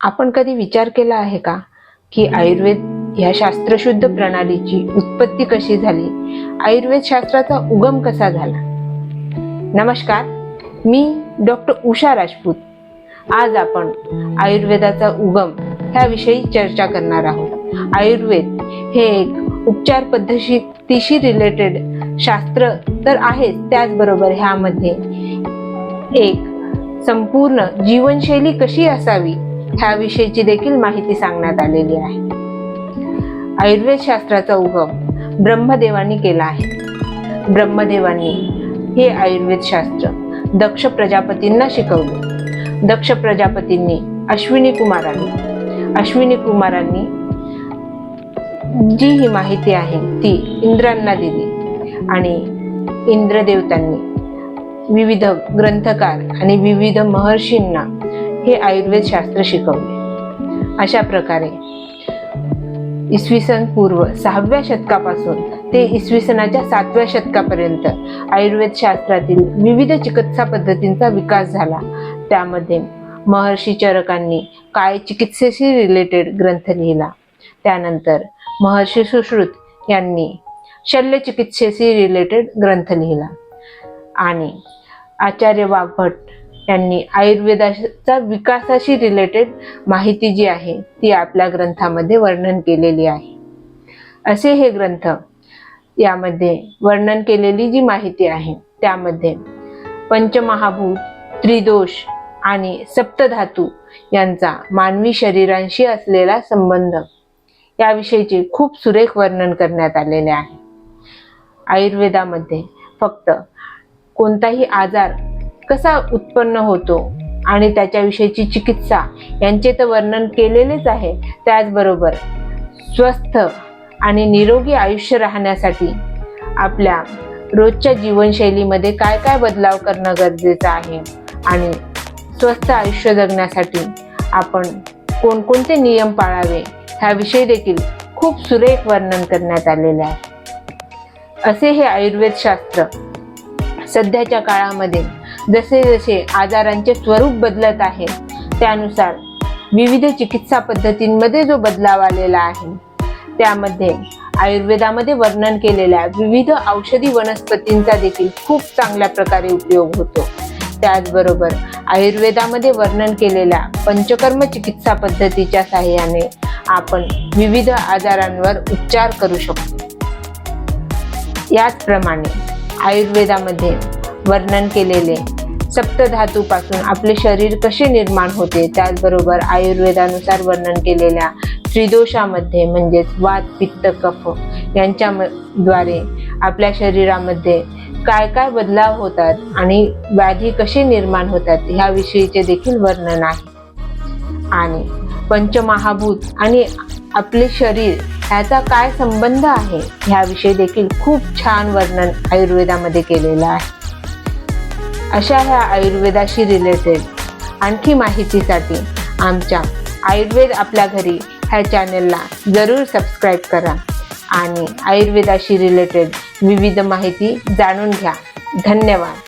आपण कधी विचार केला आहे का की आयुर्वेद ह्या शास्त्रशुद्ध प्रणालीची उत्पत्ती कशी झाली? आयुर्वेद शास्त्राचा उगम कसा झाला? नमस्कार मी डॉक्टर उषा राजपूत. आज आपण आयुर्वेदाचा उगम ह्याविषयी चर्चा करणार आहोत. आयुर्वेद हे एक उपचार पद्धतीशी रिलेटेड शास्त्र तर आहेच त्याचबरोबर ह्यामध्ये एक संपूर्ण जीवनशैली कशी असावी ह्याविषयीची देखील माहिती सांगण्यात आलेली आहे. आयुर्वेद शास्त्राचा उगम ब्रह्मदेवांनी केला आहे. ब्रह्मदेवांनी हे आयुर्वेद शास्त्र दक्ष प्रजापतींना शिकवले. दक्ष प्रजापतींनी अश्विनी कुमारांनी अश्विनी कुमारांनी जी ही माहिती आहे ती इंद्रांना दिली आणि इंद्रदेवतांनी विविध ग्रंथकार आणि विविध महर्षींना हे आयुर्वेद शास्त्र शिकवले. अशा प्रकारे इसवी सन पूर्व सहाव्या शतकापासून ते इसवी सनाच्या सातव्या शतकापर्यंत आयुर्वेद शास्त्रातील विविध चिकित्सा पद्धतींचा विकास झाला. त्यामध्ये महर्षी चरकांनी काय चिकित्सेशी रिलेटेड ग्रंथ लिहिला? त्यानंतर महर्षी सुश्रुत यांनी शल्यचिकित्सेशी रिलेटेड ग्रंथ लिहिला. आणि आचार्य वाघभट यांनी आयुर्वेदाचा विकासाशी रिलेटेड माहिती जी आहे ती आपल्या ग्रंथामध्ये वर्णन केलेली आहे. असे हे ग्रंथ यामध्ये वर्णन केलेली जी माहिती आहे त्यामध्ये पंचमहाभूत त्रिदोष आणि सप्तधातू यांचा मानवी शरीरांशी असलेला संबंध याविषयीचे खूप सुरेख वर्णन करण्यात आलेले आहे. आयुर्वेदामध्ये फक्त कोणताही आजार कसा उत्पन्न होतो आणि त्याच्याविषयीची चिकित्सा यांचे तर वर्णन केलेलेच आहे. त्याचबरोबर स्वस्थ आणि निरोगी आयुष्य राहण्यासाठी आपल्या रोजच्या जीवनशैलीमध्ये काय काय बदलाव करणं गरजेचं आहे आणि स्वस्थ आयुष्य जगण्यासाठी आपण कोणकोणते नियम पाळावे ह्याविषयी देखील खूप सुरेख वर्णन करण्यात आलेले आहे. असे हे आयुर्वेद शास्त्र सध्याच्या काळामध्ये जसे जसे आजारांचे स्वरूप बदलत आहे त्यानुसार विविध चिकित्सा पद्धतींमध्ये जो बदलाव आलेला आहे त्यामध्ये आयुर्वेदामध्ये वर्णन केलेल्या विविध औषधी वनस्पतींचा देखील खूप चांगल्या प्रकारे उपयोग होतो. त्याचबरोबर आयुर्वेदामध्ये वर्णन केलेल्या पंचकर्म चिकित्सा पद्धतीच्या साहाय्याने आपण विविध आजारांवर उपचार करू शकतो. याचप्रमाणे आयुर्वेदामध्ये वर्णन केलेले. सप्तधातूपासून आपले शरीर कसे निर्माण होते त्याचबरोबर आयुर्वेदानुसार वर्णन केलेल्या त्रिदोषामध्ये म्हणजेच वात पित्त कफ यांच्या द्वारे आपल्या शरीरामध्ये काय काय बदलाव होतात आणि व्याधी कसे निर्माण होतात ह्याविषयीचे देखील वर्णन आहे. आणि पंचमहाभूत आणि आपले शरीर ह्याचा काय संबंध आहे ह्याविषयी देखील खूप छान वर्णन आयुर्वेदामध्ये केलेलं आहे. अशा ह्या आयुर्वेदाशी रिलेटेड आणखी माहितीसाठी आमच्या आयुर्वेद आपल्या घरी ह्या चॅनलला जरूर सबस्क्राईब करा आणि आयुर्वेदाशी रिलेटेड विविध माहिती जाणून घ्या. धन्यवाद.